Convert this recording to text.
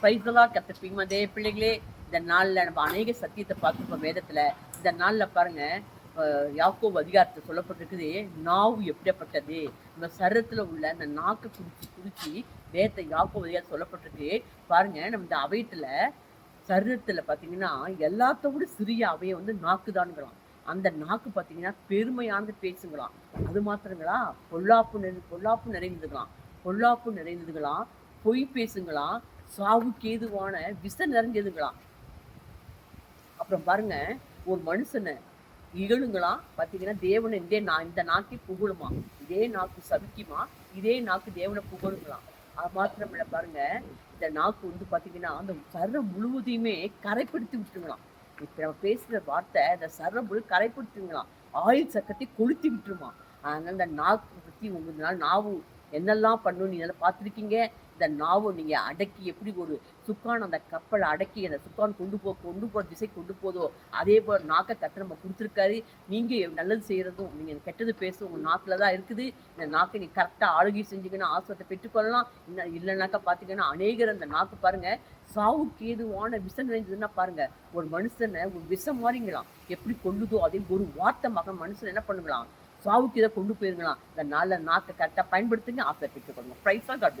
பைசலா கத்த பிமதே பிள்ளைகளே இந்த நாளில் நம்ம அநேக சத்தியத்தை பார்த்துருப்போம் வேதத்தில். இந்த நாளில் பாருங்க யாக்கோ அதிகாரத்தை சொல்லப்பட்டிருக்குது நாவு எப்படிப்பட்டது? நம்ம சரத்தில் உள்ள அந்த நாக்கை குடிச்சு குடிச்சு வேதத்தை யாக்கோ அதிகாரம் சொல்லப்பட்டிருக்கு. பாருங்க நம்ம இந்த அவயத்தில் சரீரத்தில் பார்த்தீங்கன்னா எல்லாத்த விட சிறிய அவையை வந்து நாக்குதான்ங்களாம் அந்த நாக்கு பார்த்தீங்கன்னா பெருமையானது பேசுங்களாம் அது மாத்திரங்களா? பொல்லாப்பு நிறை பொல்லாப்பு நிறைந்ததுங்களாம். பொல்லாப்பு நிறைந்ததுங்களாம். பொய் பேசுங்களாம். சாவுக்கு ஏதுவான விஷ நிறைஞ்சதுங்களாம். அப்புறம் பாருங்க ஒரு மனுஷனை இகழுங்களாம் பார்த்தீங்கன்னா தேவனை இதே நான் இந்த நாக்கை புகழுமா? இதே நாக்கு சபிக்குமா? இதே நாக்கு தேவனை புகழுங்களாம் அது மாத்திரமில்ல பாருங்க இந்த நாக்கு வந்து பார்த்தீங்கன்னா அந்த சர்வம் முழுவதையுமே கரைப்படுத்தி விட்டுருங்களாம். இப்போ நம்ம பேசுகிற வார்த்தை இந்த சர்ரம் முழு கரைப்படுத்துங்களாம் ஆயுள் சக்கத்தை கொளுத்தி விட்டுருமா? அதனால இந்த நாக்கு பற்றி நாள் நாவு என்னெல்லாம் பண்ணும் நீங்கள் பார்த்துருக்கீங்க? இந்த நாவை நீங்கள் அடக்கி எப்படி ஒரு சுக்கான் அந்த கப்பலை அடக்கி அந்த சுக்கான் கொண்டு போ கொண்டு போகிற திசை கொண்டு போதோ அதே போல் நாக்கை கற்று நம்ம கொடுத்துருக்காரு. நீங்கள் நல்லது செய்கிறதும் நீங்கள் கெட்டது பேசும் உங்கள் நாக்கில் தான் இருக்குது. இந்த நாக்கை நீ கரெக்டாக ஆளுகை செஞ்சீங்கன்னா ஆசுவத்தை பெற்றுக்கொள்ளலாம். இன்னும் இல்லைனாக்கா பார்த்தீங்கன்னா அநேகர் அந்த நாக்கு பாருங்கள் சாவுக்கு ஏதுவான விஷம் நிறைஞ்சதுன்னா பாருங்க ஒரு மனுஷனை ஒரு விஷம் மாதிரிங்களாம் எப்படி கொள்ளுதோ அதே ஒரு வார்த்தை மகன் மனுஷன் என்ன பண்ணுங்களாம் சாவுக்கு இதை கொண்டு போயிருங்களாம் இந்த நாளில் நாக்கை கரெக்டாக பயன்படுத்துங்க ஆசை பெற்றுக்கொள்ளுங்க. ப்ரைஸாக காட்